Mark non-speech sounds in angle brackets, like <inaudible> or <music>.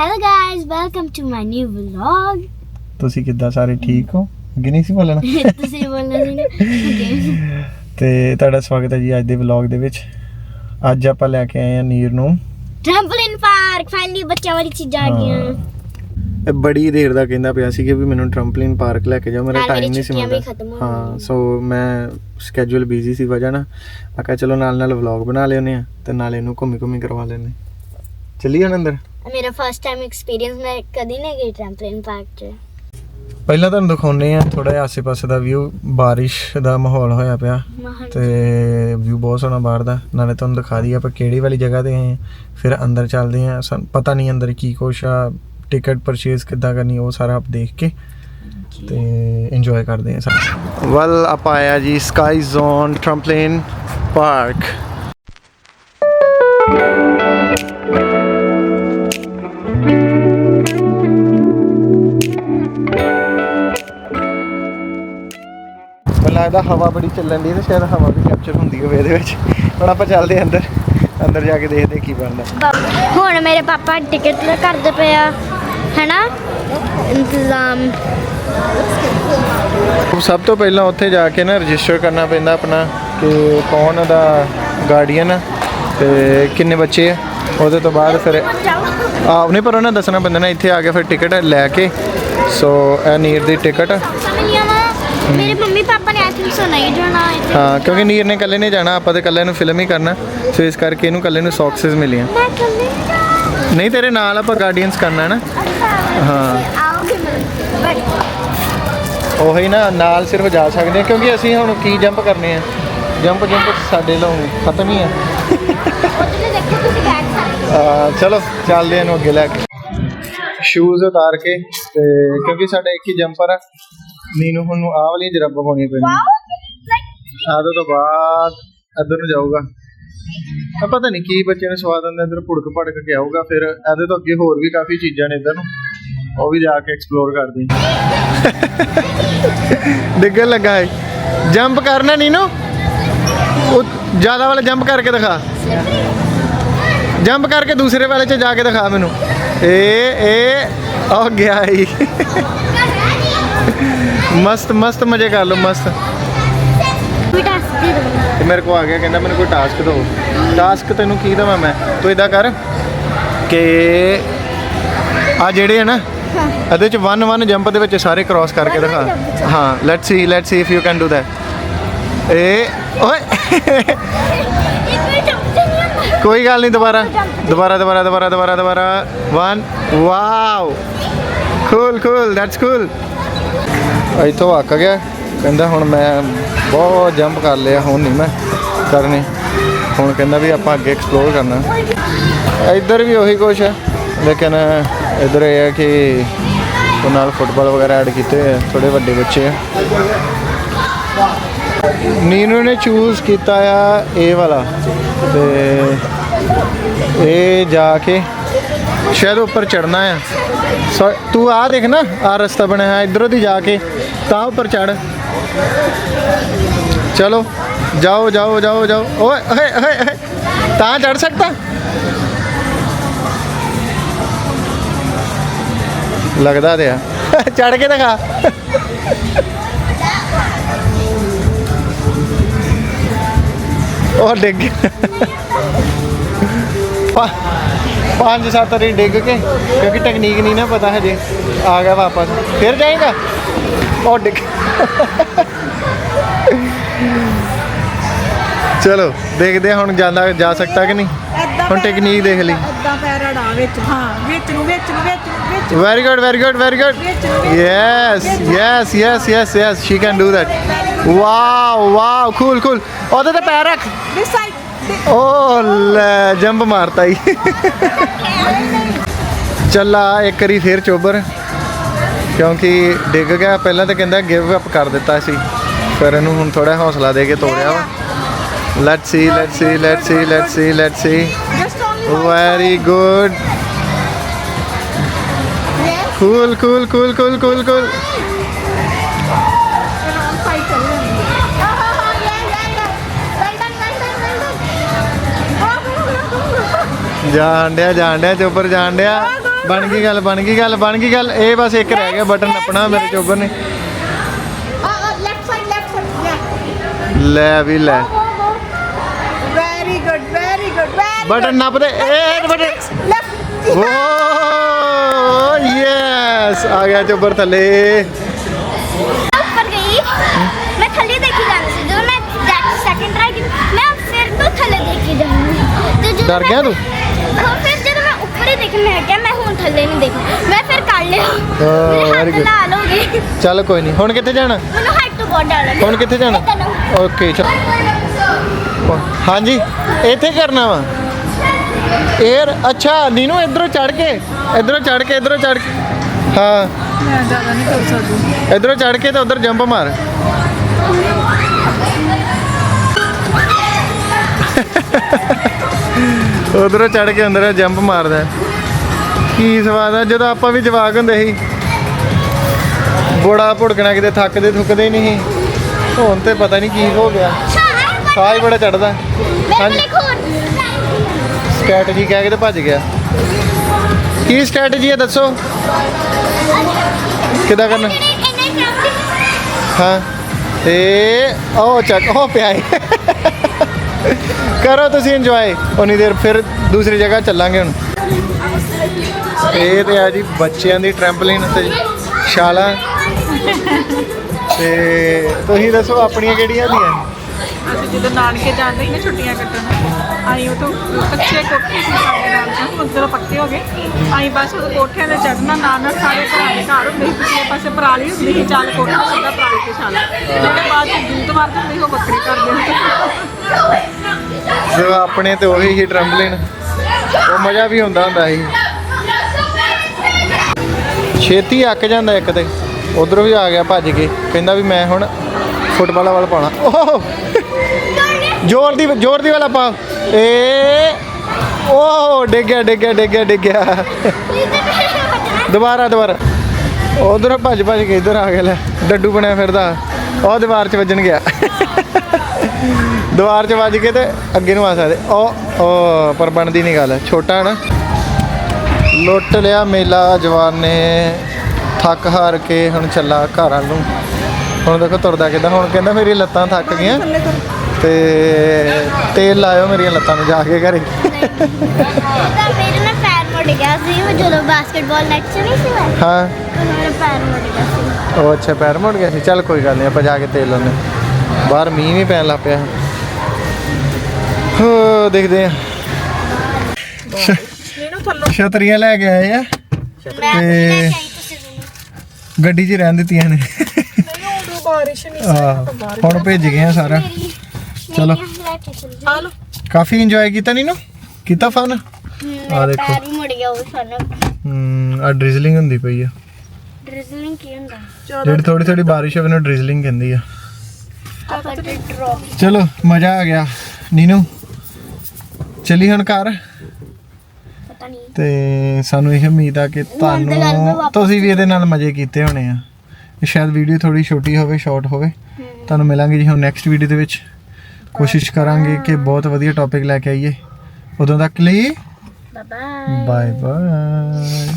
Hello guys, welcome to my new vlog. ਤੁਸੀਂ ਕਿੱਦਾਂ ਸਾਰੇ ਠੀਕ ਹੋ? ਅੱਗੇ ਨਹੀਂ ਸੀ ਬੋਲਣਾ। <laughs> ਤੁਸੀਂ ਬੋਲਣਾ ਸੀ ਨਾ? Okay. ਤੇ ਤੁਹਾਡਾ ਸਵਾਗਤ ਹੈ ਜੀ ਅੱਜ ਦੇ ਵਲੌਗ ਦੇ ਵਿੱਚ। ਅੱਜ ਆਪਾਂ ਲੈ ਕੇ ਆਏ ਆ ਨੀਰ ਨੂੰ। Trampoline park, finally ਬੱਚਿਆਂ ਵਾਲੀ ਚੀਜ਼ਾਂ ਆ ਗਈਆਂ। ਇਹ ਬੜੀ ਦੇਰ ਦਾ ਕਹਿੰਦਾ ਪਿਆ ਸੀ ਕਿ ਵੀ ਮੈਨੂੰ ਟਰੰਪਲਿਨ ਪਾਰਕ ਲੈ ਕੇ ਜਾਓ ਮੇਰਾ ਟਾਈਮ ਨਹੀਂ ਸੀ ਮਿਲਦਾ। ਹੋ। ਸੋ ਮੈਂ ਸਕੇਜੂਲ ਬਿਜ਼ੀ ਸੀ ਵਜ੍ਹਾ ਨਾਲ। ਮੈਂ ਕਿਹਾ ਚਲੋ ਨਾਲ ਨਾਲ ਵਲੌਗ ਬਣਾ ਲਿਓਨੇ ਆ ਤੇ ਨਾਲ ਇਹਨੂੰ ਘੁੰਮੀ ਘੁੰਮੀ ਕਰਵਾ ਲੈਨੇ ਚੱਲੀਏ ਹੁਣ ਅੰਦਰ? ਮੇਰਾ ਫਰਸਟ ਟਾਈਮ ਐਕਸਪੀਰੀਅੰਸ ਮੈਂ ਕਦੀ ਨਹੀਂ ਗਈ ਟ੍ਰੈਂਪਲਿਨ ਪਾਰਕ 'ਚ। ਪਹਿਲਾਂ ਤੁਹਾਨੂੰ ਦਿਖਾਉਨੇ ਆ ਥੋੜਾ ਜਿਹਾ ਆਸੇ-ਪਾਸੇ ਦਾ ਵਿਊ ਬਾਰਿਸ਼ ਦਾ ਮਾਹੌਲ ਹੋਇਆ ਪਿਆ। ਤੇ ਵਿਊ ਬਹੁਤ ਸੋਹਣਾ ਬਾਹਰ ਦਾ। ਨਾਲੇ ਤੁਹਾਨੂੰ ਦਿਖਾ ਦਈਏ ਆਪਾਂ ਕਿਹੜੀ ਵਾਲੀ ਜਗ੍ਹਾ ਤੇ ਆਏ ਫਿਰ ਅੰਦਰ ਚੱਲਦੇ ਹਾਂ। ਸਾਨੂੰ ਪਤਾ ਨਹੀਂ ਅੰਦਰ ਕੀ ਕੁਛ ਆ ਟਿਕਟ ਪਰਚੇਸ ਕਿੱਦਾਂ ਕਰਨੀ ਉਹ ਸਾਰਾ ਆਪ ਦੇਖ ਕੇ ਤੇ ਇੰਜੋਏ ਕਰਦੇ ਹਾਂ ਸਾਰਾ ਵਲ ਆਪਾਂ ਆਇਆ ਜੀ ਸਕਾਈ ਜ਼ੋਨ ਟਰੰਪਲਿਨ ਪਾਰਕ ਮੈਨੂੰ ਲੱਗਦਾ ਹਵਾ ਬੜੀ ਚੱਲਣ ਦੀ ਤੇ ਸ਼ਾਇਦ ਹਵਾ ਵੀ ਕੈਪਚਰ ਹੁੰਦੀ ਹੋਵੇ ਇਹਦੇ ਵਿੱਚ। ਹੁਣ ਆਪਾਂ ਚੱਲਦੇ ਹਾਂ ਅੰਦਰ। ਅੰਦਰ ਜਾ ਕੇ ਦੇਖਦੇ ਕੀ ਬਣਦਾ। ਹੁਣ ਮੇਰੇ ਪਾਪਾ ਟਿਕਟ ਕਰਦੇ ਪਏ ਆ ਹੈਨਾ? ਇੰਤਜ਼ਾਮ। ਸਭ ਤੋਂ ਪਹਿਲਾਂ ਉੱਥੇ ਜਾ ਕੇ ਨਾ ਰਜਿਸਟਰ ਕਰਨਾ ਪੈਂਦਾ ਆਪਣਾ ਕਿ ਕੌਣ ਉਹਦਾ ਗਾਰਡੀਅਨ ਤੇ ਕਿੰਨੇ ਬੱਚੇ ਆ। ਉਹਦੇ ਤੋਂ ਬਾਅਦ ਫਿਰ ਆ ਨਹੀਂ ਪਰ ਉਹਨਾਂ ਦੱਸਣਾ ਪੈਂਦਾ ਨਾ ਇੱਥੇ ਆ ਕੇ ਫਿਰ ਟਿਕਟ ਲੈ ਕੇ। ਸੋ ਇਹ ਨੀਰ ਦੀ ਟਿਕਟ ਮੇਰੇ ਮੰਮੀ ਸੋ ਨਹੀਂ ਜਾਣਾ ਇੱਥੇ। ਹਾਂ ਕਿਉਂਕਿ ਨੀਰ ਨੇ ਇਕੱਲੇ ਨਹੀਂ ਜਾਣਾ ਆਪਾਂ ਤੇ ਇਕੱਲੇ ਨੂੰ ਫਿਲਮ ਹੀ ਕਰਨਾ। ਸੋ ਇਸ ਕਰਕੇ ਇਹਨੂੰ ਇਕੱਲੇ ਨੂੰ ਸੌਕਸਸ ਮਿਲੀਆਂ। ਮੈਂ ਕੱਲੀ ਨਹੀਂ ਜਾਣਾ ਨਹੀਂ ਤੇਰੇ ਨਾਲ ਆਪਾਂ ਗਾਰਡੀਅਨਸ ਕਰਨਾ ਹੈ ਨਾ ਹਾਂ। ਆਓਗੇ ਉਹੀ ਨਾ ਨਾਲ ਸਿਰਫ ਜਾ ਸਕਦੇ ਆ ਕਿਉਂਕਿ ਅਸੀਂ ਹੁਣ ਕੀ ਜੰਪ ਕਰਨੇ ਆ? ਜੰਪ ਜੰਪ ਸਾਡੇ ਲਈ ਖਤਮ ਹੀ ਆ। ਉਹਦੇ ਦੇਖੋ ਤੁਸੀਂ ਬੈਠ ਸਕਦੇ ਹੋ। ਆ, ਚਲੋ ਚੱਲਦੇ ਹਾਂ ਇਹਨੂੰ ਅੱਗੇ ਲੈ ਕੇ। ਸ਼ੂਜ਼ ਉਤਾਰ ਕੇ ਤੇ ਕਿਉਂਕਿ ਸਾਡਾ ਇੱਕ ਹੀ ਜੰਪਰ ਆ। ਨੀਨੂੰ ਹੁਣ ਨੂੰ ਆਹ ਵਾਲੀ ਜਰਾਬਾਂ ਪਾਉਣੀਆਂ ਪੈਣੀਆਂ। ਆਦੋਂ ਤੋਂ ਬਾਅਦ ਇੱਧਰ ਨੂੰ ਜਾਊਗਾ। ਆ ਪਤਾ ਨਹੀਂ ਕੀ ਬੱਚੇ ਨੂੰ ਸਵਾਦ ਆਉਂਦਾ, ਇੱਧਰ ਭੁੜਕ ਭੜਕ ਕੇ ਆਊਗਾ, ਫਿਰ ਇਹਦੇ ਤੋਂ ਅੱਗੇ ਹੋਰ ਵੀ ਕਾਫੀ ਚੀਜ਼ਾਂ ਨੇ ਇੱਧਰ ਨੂੰ। ਉਹ ਵੀ ਜਾ ਕੇ ਐਕਸਪਲੋਰ ਕਰਦੇ। ਡਿੱਗਣ ਲੱਗਾ ਹੈ ਜੰਪ ਕਰਨਾ ਨੀਨੂ? ਉਹ ਜ਼ਿਆਦਾ ਵਾਲਾ ਜੰਪ ਕਰਕੇ ਦਿਖਾ। ਜੰਪ ਕਰਕੇ ਦੂਸਰੇ ਵਾਲੇ 'ਚ ਜਾ ਕੇ ਦਿਖਾ ਮੈਨੂੰ। ਏ ਏ ਆ ਗਿਆ ਹੀ ਮਸਤ ਮਸਤ ਮਜ਼ੇ ਕਰ ਲਓ, ਮਸਤ। ਤੇ ਮੇਰੇ ਕੋ ਆ ਗਿਆ ਕਹਿੰਦਾ ਮੈਨੂੰ ਕੋਈ ਟਾਸਕ ਦਿਓ ਟਾਸਕ ਤੈਨੂੰ ਕੀ ਦਵਾਂ ਮੈਂ? ਤੂੰ ਇਦਾਂ ਕਰ ਕਿ ਆ ਜਿਹੜੇ ਆ ਨਾ ਇਹਦੇ ਚ 1 1 ਜੰਪ ਦੇ ਵਿੱਚ ਸਾਰੇ ਕ੍ਰਾਸ ਕਰਕੇ ਦਿਖਾ। ਹਾਂ let's see let's see if you can do that ਏ ਓਏ। ਕੋਈ ਗੱਲ ਨਹੀਂ ਦੁਬਾਰਾ। ਦੁਬਾਰਾ ਦੁਬਾਰਾ ਦੁਬਾਰਾ ਦੁਬਾਰਾ ਦੁਬਾਰਾ। 1 wow cool cool that's cool ਇੱਥੋਂ ਅੱਕ ਗਿਆ। ਕਹਿੰਦਾ ਹੁਣ ਮੈਂ ਬਹੁਤ ਜੰਪ ਕਰ ਲਿਆ, ਹੁਣ ਨਹੀਂ ਮੈਂ ਕਰਨੀ। ਹੁਣ ਕਹਿੰਦਾ ਵੀ ਆਪਾਂ ਅੱਗੇ ਐਕਸਪਲੋਰ ਕਰਨਾ। ਇੱਧਰ ਵੀ ਉਹੀ ਕੁਛ ਹੈ। ਲੇਕਿਨ ਇੱਧਰ ਇਹ ਹੈ ਕਿ ਉਹ ਨਾਲ ਫੁੱਟਬਾਲ ਵਗੈਰਾ ਐਡ ਕੀਤੇ ਹੋਏ ਥੋੜੇ ਵੱਡੇ ਬੱਚੇ ਆ। ਨੀਨੂ ਨੇ ਚੂਜ਼ ਕੀਤਾ ਆ ਇਹ ਵਾਲਾ। ਤੇ ਇਹ ਜਾ ਕੇ ਸ਼ਾਇਦ ਉੱਪਰ ਚੜਨਾ ਆ। ਸੋ ਤੂੰ ਆ ਦੇਖ ਨਾ ਆ ਰਸਤਾ ਬਣਿਆ ਹੈ ਇਧਰੋਂ ਦੀ ਜਾ ਕੇ ਤਾਂ ਉੱਪਰ ਚੜ ਚਲੋ ਜਾਓ ਜਾਓ ਜਾਓ ਜਾਓ ਓਏ ਓਏ ਓਏ ਓਏ, ਤਾਂ ਚੜ ਸਕਦਾ ਲੱਗਦਾ ਤੇ ਆ ਚੜ ਕੇ ਦਿਖਾ ਉਹ ਡਿੱਗ ਗਿਆ। ਪਾ- ਪੰਜ ਸੱਤ ਵਾਰੀ ਡਿੱਗ ਕੇ ਕਿਉਂਕਿ ਟੈਕਨੀਕ ਨਹੀਂ ਨਾ ਪਤਾ ਹਜੇ ਆ ਗਿਆ ਵਾਪਸ ਫਿਰ ਜਾਏਗਾ ਉਹ ਡਿੱਗ ਚਲੋ ਦੇਖਦੇ ਹਾਂ ਹੁਣ ਜਾਂਦਾ ਜਾ ਸਕਦਾ ਕਿ ਨਹੀਂ? ਹੁਣ ਟੈਕਨੀਕ ਦੇਖ ਲਈ। ਅੱਧਾ ਪੈਰ ਅੜਾ ਵਿੱਚ ਹਾਂ ਵਿੱਚ ਨੂੰ ਵਿੱਚ ਨੂੰ ਵਿੱਚ ਨੂੰ ਵਿੱਚ very good very good very good yes yes yes yes yes she can do that wow wow cool cool ਉਹਦੇ ਤੇ ਪੈਰ ਰੱਖ। ਦਿਸ ਸਾਈਡ ਓ ਲੈ ਜੰਪ ਮਾਰਤਾ ਹੀ ਚੱਲਾ ਇੱਕ ਵਾਰੀ ਫੇਰ ਚੋਬਰ। ਕਿਉਂਕਿ ਡਿੱਗ ਗਿਆ ਪਹਿਲਾਂ ਤਾਂ ਕਹਿੰਦਾ ਗਿਵ ਅਪ ਕਰ ਦਿੱਤਾ ਸੀ। ਫਿਰ ਇਹਨੂੰ ਹੁਣ ਥੋੜਾ ਹੌਸਲਾ ਦੇ ਕੇ ਤੋੜਿਆ ਵਾ। Let's see let's see let's see let's see let's see very good cool cool cool cool cool cool ਜਾਣ ਡਿਆ ਜਾਣ ਡਿਆ ਚੋਬਰ ਜਾਣ ਡਿਆ ਬਣ ਗਈ ਗੱਲ ਬਣ ਗਈ ਗੱਲ ਬਣ ਗਈ ਗੱਲ ਇਹ ਬਸ ਇੱਕ ਰਹਿ ਗਿਆ ਬਟਨ ਨੱਪਣਾ ਮੇਰੇ ਚੋਬਰ ਨੇ ਲੈ ਵੀ ਲੈ। Very good very good very button ਨੱਪ ਦੇ। ਇਹ ਬਟਨ ਓ ਯੈਸ ਆ ਗਿਆ ਚੋਬਰ ਥੱਲੇ। ਉੱਪਰ ਗਈ। ਮੈਂ ਥੱਲੇ ਦੇਖੀ ਜਾਂਦੀ ਸੀ। ਜਦੋਂ ਮੈਂ ਸੈਕਿੰਡ ਟਰਾਈ ਕੀਤੀ ਮੈਂ ਫਿਰ ਤੋਂ ਥੱਲੇ ਦੇਖੀ ਜਾਂਦੀ ਤੇ ਜਦੋਂ ਡਰ ਗਿਆ ਤੂੰ? ਫਿਰ ਜਦੋਂ ਮੈਂ ਉੱਪਰ ਹੀ ਦੇਖਣ ਮੈਂ ਕਿਹਾ ਮੈਂ ਹੁਣ ਥੱਲੇ ਨਹੀਂ ਦੇਖ ਮੈਂ ਫਿਰ ਕਰ ਲਿਆ। ਮੇਰੇ very ਹੱਥ good. ਲਾਲ ਹੋ ਗਏ। ਚੱਲ ਕੋਈ ਨਹੀਂ। ਹੁਣ ਕਿੱਥੇ ਜਾਣਾ? ਮੈਨੂੰ ਹਾਈਟ ਤੋਂ ਬਹੁਤ ਡਰ ਲੱਗਦਾ। ਹੁਣ ਕਿੱਥੇ ਜਾਣਾ? ਓਕੇ ਚਲ। ਹਾਂਜੀ ਇੱਥੇ ਕਰਨਾ ਵਾ। 에ਅਰ ਅੱਛਾ ਨੀਨੂ ਇਧਰੋਂ ਚੜ ਕੇ ਇਧਰੋਂ ਚੜ ਕੇ ਇਧਰੋਂ ਚੜ ਕੇ। ਹਾਂ। ਮੈਂ ਜ਼ਿਆਦਾ ਨਹੀਂ ਕਰ ਸਕਦੀ। ਇਧਰੋਂ ਚੜ ਕੇ ਤੇ ਉਧਰ ਜੰਪ ਮਾਰ। ਉਧਰੋਂ ਚੜ ਕੇ ਅੰਦਰ ਜੰਪ ਮਾਰਦਾ। ਕੀ ਸਵਾਦ ਆ? ਜਦੋਂ ਆਪਾਂ ਵੀ ਜਵਾਕ ਹੁੰਦੇ ਸੀ ਬੜਾ ਭੁੜਕਣਾ ਕਿਤੇ ਥੱਕਦੇ ਥੁੱਕਦੇ ਹੀ ਨਹੀਂ ਸੀ। ਹੁਣ ਤੇ ਪਤਾ ਨਹੀਂ ਕੀ ਹੋ ਗਿਆ। ਸਾਹ ਹੀ ਬੜਾ ਚੜਦਾ ਹਾਂਜੀ। ਸਟ੍ਰੈਟਜੀ ਕਹਿ ਕੇ ਤੇ ਭੱਜ ਗਿਆ। ਕੀ ਸਟ੍ਰੈਟਜੀ ਹੈ ਦੱਸੋ? ਕਿੱਦਾਂ ਕਰਨਾ? ਹਾਂ। ਤੇ ਉਹ ਚੱਕ ਉਹ ਪਿਆ ਏ। ਕਰੋ ਤੁਸੀਂ ਇੰਜੋਏ ਉਨੀ ਦੇਰ ਫਿਰ ਦੂਸਰੀ ਜਗ੍ਹਾ ਚੱਲਾਂਗੇ ਹੁਣ। ਇਹ ਤੇ ਆ ਜੀ ਬੱਚਿਆਂ ਦੀ ਟ੍ਰੈਂਪਲਿਨ ਤੇ ਸ਼ਾਲਾ। ਤੇ ਤੁਸੀਂ ਦੱਸੋ ਆਪਣੀਆਂ ਕਿਹੜੀਆਂ ਦੀਆਂ? ਅਸੀਂ ਜਦੋਂ ਨਾਨਕੇ ਜਾਂਦੇ ਸੀ ਨਾ ਛੁੱਟੀਆਂ ਕੱਟਣ ਆਈ ਉਹ ਤੋਂ ਕੱਚੇ ਕੋਠੇ ਸੀ ਸਾਡੇ ਨਾਲ ਹੁਣ ਜਦੋਂ ਪੱਕੇ ਹੋ ਗਏ। ਆਈ ਬਸ ਉਹ ਕੋਠਿਆਂ ਤੇ ਚੜਨਾ ਨਾਲ ਨਾਲ ਸਾਰੇ ਘਰਾਂ ਦੇ ਘਰ ਹੁੰਦੇ ਸੀ ਪਿਛਲੇ ਪਾਸੇ ਪਰਾਲੀ ਹੁੰਦੀ ਸੀ ਚੱਲ ਕੋਠੇ ਤੇ ਸਿੱਧਾ ਪਰਾਲੀ ਤੇ ਛਾਲ ਜਿਹੜੇ ਬਾਅਦ ਚ ਦੂਤ ਮਾਰਦੇ ਹੁੰਦੇ ਸੀ ਉਹ ਬੱਕਰੀ ਕਰਦੇ ਹੁੰਦੇ ਜੋ ਆਪਣੇ ਤੇ ਉਹੀ ਹੀ ਟ੍ਰੈਂਪਲਿਨ ਉਹ ਮਜ਼ਾ ਵੀ ਹੁੰਦਾ ਹੁੰਦਾ ਸੀ। ਛੇਤੀ ਅੱਕ ਜਾਂਦਾ ਇੱਕ ਤੇ। ਉਧਰੋਂ ਵੀ ਆ ਗਿਆ, ਭੱਜ ਕੇ। ਕਹਿੰਦਾ ਵੀ ਮੈਂ ਹੁਣ ਫੁੱਟਬਾਲ ਵਾਲਾ ਪਾਉਣਾ। ਓਹ! ਜ਼ੋਰ ਦੀ ਜ਼ੋਰ ਦੀ ਵਾਲਾ ਪਾ। ਏ, ਓਹ! ਡਿੱਗਿਆ ਡਿੱਗਿਆ ਡਿੱਗਿਆ ਦੁਬਾਰਾ ਦੁਬਾਰਾ। ਉਧਰ ਭੱਜ ਭੱਜ ਕੇ ਇੱਧਰ ਆ ਗਿਆ, ਲੈ। ਡੱਡੂ ਬਣਿਆ ਫਿਰਦਾ। ਉਹ ਦੀਵਾਰ 'ਚ ਵੱਜਣ ਗਿਆ। ਦੀਵਾਰ 'ਚ ਵੱਜ ਕੇ ਤੇ ਅੱਗੇ ਨੂੰ ਆ ਸਕਦੇ। ਉਹ ਉਹ ਪਰ ਬਣਦੀ ਨਹੀਂ ਗੱਲ। ਛੋਟਾ ਹੈ ਨਾ। ਲੁੱਟ ਲਿਆ ਮੇਲਾ ਜਵਾਨ ਨੇ। ਥੱਕ ਹਾਰ ਕੇ ਹੁਣ ਚੱਲਾ ਘਰ ਵੱਲ ਨੂੰ। ਹੁਣ ਦੇਖੋ ਤੁਰਦਾ ਕਿੱਦਾਂ ਹੁਣ ਕਹਿੰਦਾ ਮੇਰੀ ਲੱਤਾਂ ਥੱਕ ਗਈਆਂ। ਤੇ ਤੇਲ ਲਾਇਓ ਮੇਰੀਆਂ ਲੱਤਾਂ ਨੂੰ ਜਾ ਕੇ ਘਰੇ। ਤਾਂ ਮੇਰੇ ਨਾਲ ਪੈਰ ਮੁੜ ਗਿਆ ਸੀ ਮੈਂ ਜਦੋਂ ਬਾਸਕਟਬਾਲ ਨੈਟ 'ਚ ਨਹੀਂ ਸੀ ਮੈਂ ਹਾਂ। ਤਾਂ ਮੇਰਾ ਪੈਰ ਮੁੜ ਗਿਆ ਸੀ। ਉਹ ਅੱਛਾ ਪੈਰ ਮੁੜ ਗਿਆ ਸੀ। ਚੱਲ ਕੋਈ ਗੱਲ ਨਹੀਂ ਆਪਾਂ ਜਾ ਕੇ ਤੇਲ ਲਾਉਂਦੇ ਬਾਹਰ ਮੀਂਹ ਵੀ ਪੈਣ ਲੱਗ ਪਿਆ। ਹੋ ਦੇਖਦੇ ਆ ਇਹਨੂੰ ਥੱਲੋਂ। ਛਤਰੀਆਂ ਲੈ ਕੇ ਆਏ ਆ। ਮੈਂ ਆਪਣੀ ਲੈ ਕੇ ਆਈ ਤੁਸੀਂ ਦੋਨੋਂ। ਗੱਡੀ 'ਚ ਰਹਿਣ ਦਿੱਤੀਆਂ ਨੇ। ਨਹੀਂ ਉਦੋਂ ਬਾਰਿਸ਼ ਨਹੀਂ ਆਹ, ਹੁਣ ਭੇਜ ਗਏ ਆ ਸਾਰਾ। ਮੇਰੀ ਚਲੋ। ਮੇਰੀਆਂ ਲੈ ਕੇ ਚੱਲ ਆ ਲੋ ਕਾਫੀ ਇੰਜੋਏ ਕੀਤਾ ਨੀ ਨੂੰ ਕੀਤਾ ਫਨ ਮੇਰਾ ਦੇਖੋ। ਪੈਰ ਹੀ ਮੁੜ ਗਿਆ ਉਹ ਸਾਨੂੰ ਹੂੰ ਆ ਡ੍ਰਿਜ਼ਲਿੰਗ ਹੁੰਦੀ ਪਈ ਆ। ਡ੍ਰਿਜ਼ਲਿੰਗ ਕੀ ਹੁੰਦਾ? ਜਿਹੜੀ ਥੋੜੀ ਥੋੜੀ ਬਾਰਿਸ਼ ਹੋਵੇ ਨੂੰ ਡ੍ਰਿਜ਼ਲਿੰਗ ਕਹਿੰਦੀ ਆ। ਆਪਾਂ ਤੇ ਡ੍ਰੌਪ ਚਲੋ ਮਜ਼ਾ ਆ ਗਿਆ। ਨੀਨੂ ਚੱਲੀ ਹੁਣ ਘਰ? ਤੇ ਸਾਨੂੰ ਇਹ ਉਮੀਦ ਆ ਕਿ ਤੁਹਾਨੂੰ ਤੁਸੀਂ ਵੀ ਇਹਦੇ ਨਾਲ ਮਜ਼ੇ ਕੀਤੇ ਹੋਣੇ ਆ। ਇਹ ਸ਼ਾਇਦ ਵੀਡੀਓ ਥੋੜੀ ਛੋਟੀ ਹੋਵੇ ਸ਼ਾਰਟ ਹੋਵੇ। ਤੁਹਾਨੂੰ ਮਿਲਾਂਗੇ ਜੀ ਹੁਣ ਨੈਕਸਟ ਵੀਡੀਓ ਦੇ ਵਿੱਚ। ਕੋਸ਼ਿਸ਼ ਕਰਾਂਗੇ ਕਿ ਬਹੁਤ ਵਧੀਆ ਟੌਪਿਕ ਲੈ ਕੇ ਆਈਏ। ਉਦੋਂ ਤੱਕ ਲਈ ਬਾਏ ਬਾਏ ਬਾਏ